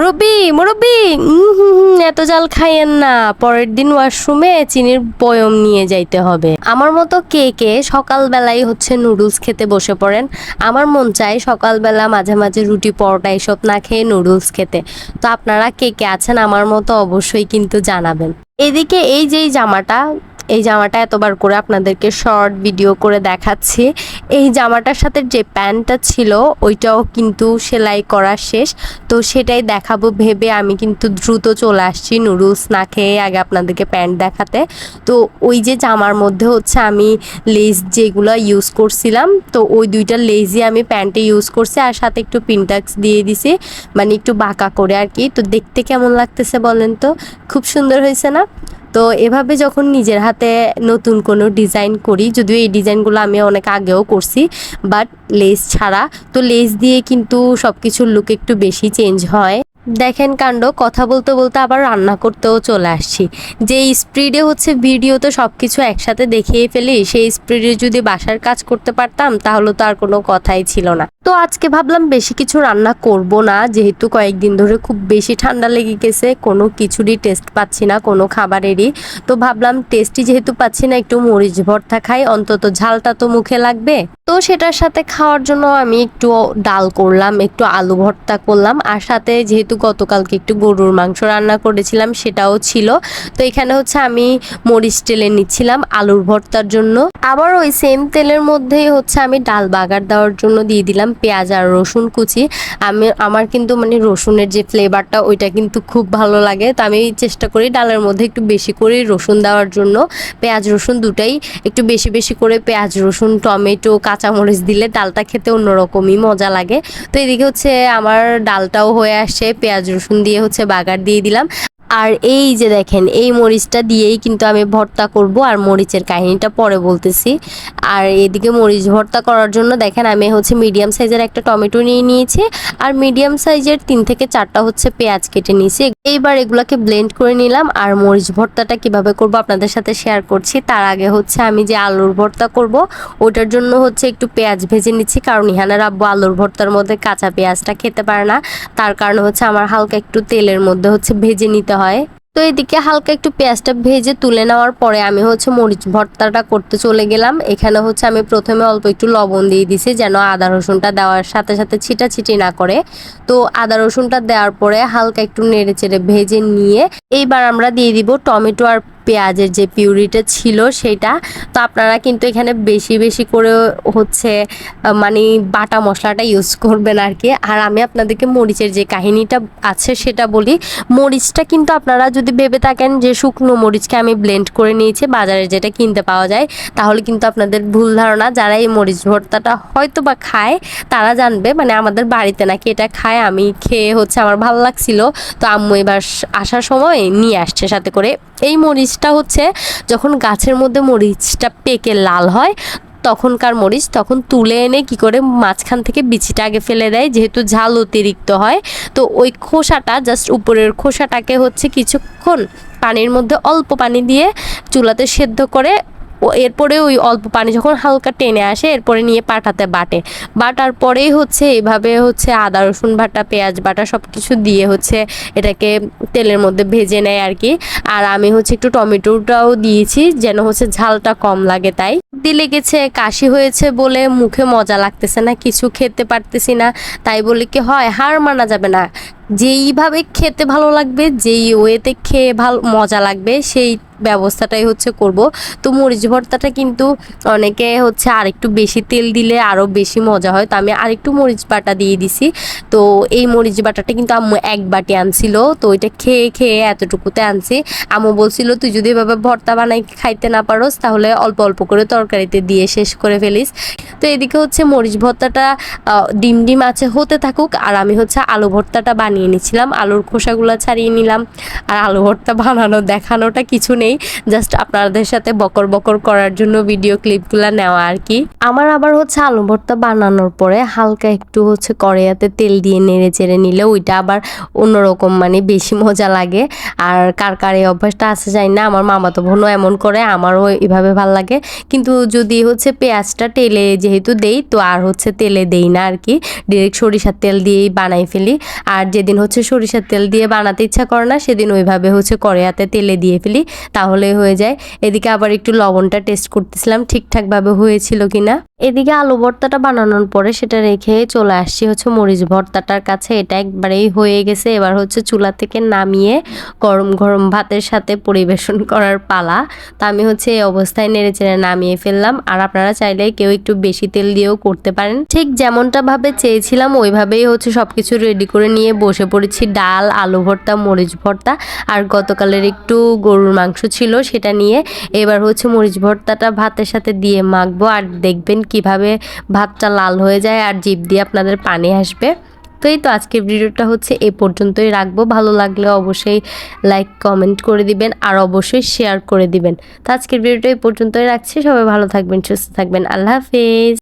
মুরব্বি মুরব্বি। এত জাল খাইয়েন না। পরের দিন ওয়াশরুমে চিনির বয়ম নিয়ে যাইতে হবে। আমার মতো কে কে সকালবেলায় হচ্ছে নুডলস খেতে বসে পড়েন, আমার মন চায় সকালবেলা মাঝে মাঝে রুটি, পরোটা এসব না খেয়ে নুডলস খেতে। তো আপনারা কে কে আছেন আমার মতো অবশ্যই কিন্তু জানাবেন। এদিকে এই যে এই জামাটা এই জামাটা এতবার করে আপনাদেরকে শর্ট ভিডিও করে দেখাচ্ছি। এই জামাটার সাথে যে প্যান্টটা ছিল, ওইটাও কিন্তু সেলাই করা শেষ। তো সেটাই দেখাবো ভেবে আমি কিন্তু দ্রুত চলে আসছি নুডলস না খেয়ে আগে আপনাদেরকে প্যান্ট দেখাতে। তো ওই যে জামার মধ্যে হচ্ছে আমি লেস যেগুলো ইউজ করছিলাম, তো ওই দুইটা লেসই আমি প্যান্টে ইউজ করছি আর সাথে একটু পিনটাক্স দিয়ে দিছি মানে একটু বাঁকা করে আর কি। তো দেখতে কেমন লাগতেছে বলেন তো? খুব সুন্দর হয়েছে না? তো এভাবে যখন নিজের হাতে নতুন কোনো ডিজাইন করি, যদিও এই ডিজাইনগুলো আমি অনেক আগেও করছি বাট লেস ছাড়া, তো লেস দিয়ে কিন্তু সব কিছুর লুক একটু বেশি চেঞ্জ হয়। দেখেন কাণ্ড, কথা বলতে বলতে আবার রান্না করতেও চলে আসছি। যে স্পিডে হচ্ছে ভিডিও তো সব কিছু একসাথে দেখিয়ে ফেলি, সেই স্পিডে যদি বাসার কাজ করতে পারতাম, তাহলে তো আর কোনো কথাই ছিল না। তো আজকে ভাবলাম বেশি কিছু রান্না করব না, যেহেতু কয়েকদিন ধরে খুব বেশি ঠান্ডা লেগে গেছে, কোনো কিছুরই টেস্ট পাচ্ছি না, কোনো খাবারেরই। তো ভাবলাম টেস্টি যেহেতু পাচ্ছি না, একটু মরিচ ভর্তা খাই, অন্তত ঝালটা তো মুখে লাগবে। তো সেটার সাথে খাওয়ার জন্য আমি একটু ডাল করলাম, একটু আলু ভর্তা করলাম, আর সাথে যেহেতু গতকালকে একটু গরুর মাংস রান্না করেছিলাম, সেটাও ছিল। তো এখানে হচ্ছে আমি মরিচ টেলে নিচ্ছিলাম আলুর ভর্তার জন্য। আবার ওই সেম তেলের মধ্যেই হচ্ছে আমি ডাল বাগার দেওয়ার জন্য দিয়ে দিলাম পেঁয়াজ আর রসুন কুচি। আমি, আমার কিন্তু মানে রসুনের যে ফ্লেভারটা ওইটা কিন্তু খুব ভালো লাগে। তো আমি চেষ্টা করি ডালের মধ্যে একটু বেশি করে রসুন দেওয়ার জন্য। পেঁয়াজ, রসুন দুটাই একটু বেশি বেশি করে পেঁয়াজ, রসুন, টমেটো, কাঁচামরিচ দিলে ডালটা খেতে অন্যরকমই মজা লাগে। তো এদিকে হচ্ছে আমার ডালটাও হয়ে আসছে। পেঁয়াজ, রসুন দিয়ে হচ্ছে বাগার দিয়ে দিলাম। আর এই যে দেখেন, এই মরিচটা দিয়েই কিন্তু আমি ভর্তা করব আর মরিচের কাহিনীটা পরে বলতেছি। আর এদিকে মরিচ ভর্তা করার জন্য দেখেন, আমি হচ্ছে মিডিয়াম সাইজের একটা টমেটো নিয়ে নিয়েছি আর মিডিয়াম সাইজের তিন থেকে চারটা হচ্ছে পেঁয়াজ কেটে নিয়েছি। এইবার এগুলোকে ব্লেন্ড করে নিলাম আর মরিচ ভর্তাটা কীভাবে করব আপনাদের সাথে শেয়ার করছি। তার আগে হচ্ছে আমি যে আলুর ভর্তা করব, ওটার জন্য হচ্ছে একটু পেঁয়াজ ভেজে নিচ্ছি কারণ ইহানার আব্বু আলুর ভর্তার মধ্যে কাঁচা পেঁয়াজটা খেতে পারে না। তার কারণে হচ্ছে আমার হালকা একটু তেলের মধ্যে হচ্ছে ভেজে নিতে হয়। তো এদিকে হালকা একটু পেঁয়াজটা ভেজে তুলে নেওয়ার পরে আমি হচ্ছে মরিচ ভর্তাটা করতে চলে গেলাম। এখানে হচ্ছে আমি প্রথমে অল্প একটু লবণ দিয়ে দিছি যেন আদা রসুনটা দেওয়ার সাথে সাথে ছিটাছিটি না করে। তো আদা রসুনটা দেওয়ার পরে হালকা একটু নেড়ে চেড়ে ভেজে নিয়ে এইবার আমরা দিয়ে দিব টমেটো আর পেঁয়াজের যে পিউরিটা ছিল সেটা। তো আপনারা কিন্তু এখানে বেশি বেশি করে হচ্ছে মানে বাটা মশলাটা ইউজ করবেন আর কি আর আমি আপনাদেরকে মরিচের যে কাহিনীটা আছে সেটা বলি। মরিচটা কিন্তু আপনারা যদি ভেবে থাকেন যে শুকনো মরিচকে আমি ব্লেন্ড করে নিয়েছি, বাজারে যেটা কিনতে পাওয়া যায়, তাহলে কিন্তু আপনাদের ভুল ধারণা। যারা এই মরিচ ভর্তাটা হয়তো বা খায়, তারা জানবে। মানে আমাদের বাড়িতে নাকি এটা খায়, আমি খেয়ে হচ্ছে আমার ভালো লাগছিল। তো আম্মু এবার আসার সময় নিয়ে আসছে সাথে করে। এই মরিচটা হচ্ছে যখন গাছের মধ্যে মরিচটা পেকে লাল হয়, তখনকার মরিচ তখন তুলে এনে কি করে মাঝখান থেকে বিচিটা আগে ফেলে দেয়, যেহেতু ঝাল অতিরিক্ত হয়। তো ওই খোসাটা জাস্ট উপরের খোসাটাকে হচ্ছে কিছুক্ষণ পানির মধ্যে অল্প পানি দিয়ে চুলাতে সেদ্ধ করে ও এরপরে ওই অল্প পানি যখন হালকা টেনে আসে, এরপরে নিয়ে পাটাতে বাটে। বাটার পরেই হচ্ছে এভাবে হচ্ছে আদা, রসুন বাটা, পেঁয়াজ বাটা সব কিছু দিয়ে হচ্ছে এটাকে তেলের মধ্যে ভেজে নেয় আর কি আর আমি হচ্ছে একটু টমেটোটাও দিয়েছি যেন হচ্ছে ঝালটা কম লাগে তাই। সর্দি লেগেছে, কাশি হয়েছে বলে মুখে মজা লাগতেছে না, কিছু খেতে পারতেছি না, তাই বলে কি হয়, হার মানা যাবে না। যেইভাবে খেতে ভালো লাগবে, যেই ওয়েতে খেয়ে ভালো, মজা লাগবে, সেই ব্যবস্থাটাই হচ্ছে করব। তো মরিচ ভর্তাটা কিন্তু অনেকে হচ্ছে আরেকটু বেশি তেল দিলে আরও বেশি মজা হয়। তো আমি আরেকটু মরিচ বাটা দিয়ে দিছি। তো এই মরিচ বাটাটা কিন্তু আম্মু এক বাটি আনছিল। তো ওইটা খেয়ে খেয়ে এতটুকুতে আনছি। আম্মু বলছিল, তুই যদি এভাবে ভর্তা বানাই খাইতে না পারোস, তাহলে অল্প অল্প করে তরকারিতে দিয়ে শেষ করে ফেলিস। তো এদিকে হচ্ছে মরিচ ভর্তাটা ডিম ডিম আছে, হতে থাকুক। আর আমি হচ্ছে আলু ভর্তাটা বানিয়ে নিচ্ছিলাম আলুর খোসাগুলো ছাড়িয়ে নিলাম। আর আলু ভর্তা বানানো, দেখানোটা কিছু নেই। জাস্ট আপনাদের সাথে বকর বকর করার জন্য ভিডিও ক্লিপগুলো নেওয়া আর কি। আমার আবার হচ্ছে আলু ভর্তা বানানোর পরে হালকা একটু হচ্ছে কড়াইয়াতে তেল দিয়ে নেড়ে চেড়ে নিলে ওইটা আবার অন্যরকম মানে বেশি মজা লাগে। আর কার কার এই অভ্যাসটা আছে যাই না, আমার মামাতো বোনও এমন করে, আমারও এভাবে ভালো লাগে। কিন্তু যদি হচ্ছে পেঁয়াজটা তেলে যেহেতু দেই, তো আর হচ্ছে তেলে দেই না আর কি। ডিরেক্ট সরিষার তেল দিয়েই বানাই ফেলি। আর যেদিন যেদিন হচ্ছে সরিষার তেল দিয়ে বানাতে ইচ্ছা করে না, সেদিন ওইভাবে হচ্ছে কড়াইয়াতে তেলে দিয়ে ফেলি, তাহলে হয়ে যায়। এদিকে আবার একটু লবণটা টেস্ট করতেছিলাম, ঠিকঠাকভাবে হয়েছিল কিনা। এদিকে আলু ভর্তাটা বানানোর পরে সেটা রেখে চলে আসছি হচ্ছে মরিচ ভর্তাটার কাছে। এটা একবারেই হয়ে গেছে, এবার হচ্ছে চুলা থেকে নামিয়ে গরম গরম ভাতের সাথে পরিবেশন করার পালা। তা আমি হচ্ছে এই অবস্থায় নেড়ে চেড়ে নামিয়ে ফেললাম। আর আপনারা চাইলে কেউ একটু বেশি তেল দিয়েও করতে পারেন। ঠিক যেমনটা ভাবে চেয়েছিলাম, ওইভাবেই হচ্ছে সবকিছু রেডি করে নিয়ে বসে পড়েছি, ডাল, আলু ভর্তা, মরিচ ভর্তা আর গতকালের একটু গরুর মাংস ছিল সেটা নিয়ে। এবার হচ্ছে মরিচ ভর্তাটা ভাতের সাথে দিয়ে মাখবো আর দেখবেন কীভাবে ভাতটা লাল হয়ে যায় আর জিভ দিয়ে আপনাদের পানি আসবে। তো এই তো আজকের ভিডিওটা হচ্ছে এ পর্যন্তই রাখব। ভালো লাগলে অবশ্যই লাইক কমেন্ট করে দিবেন আর অবশ্যই শেয়ার করে দিবেন। তো আজকের ভিডিওটা এই পর্যন্তই রাখছি। সবাই ভালো থাকবেন, সুস্থ থাকবেন। আল্লাহ হাফিজ।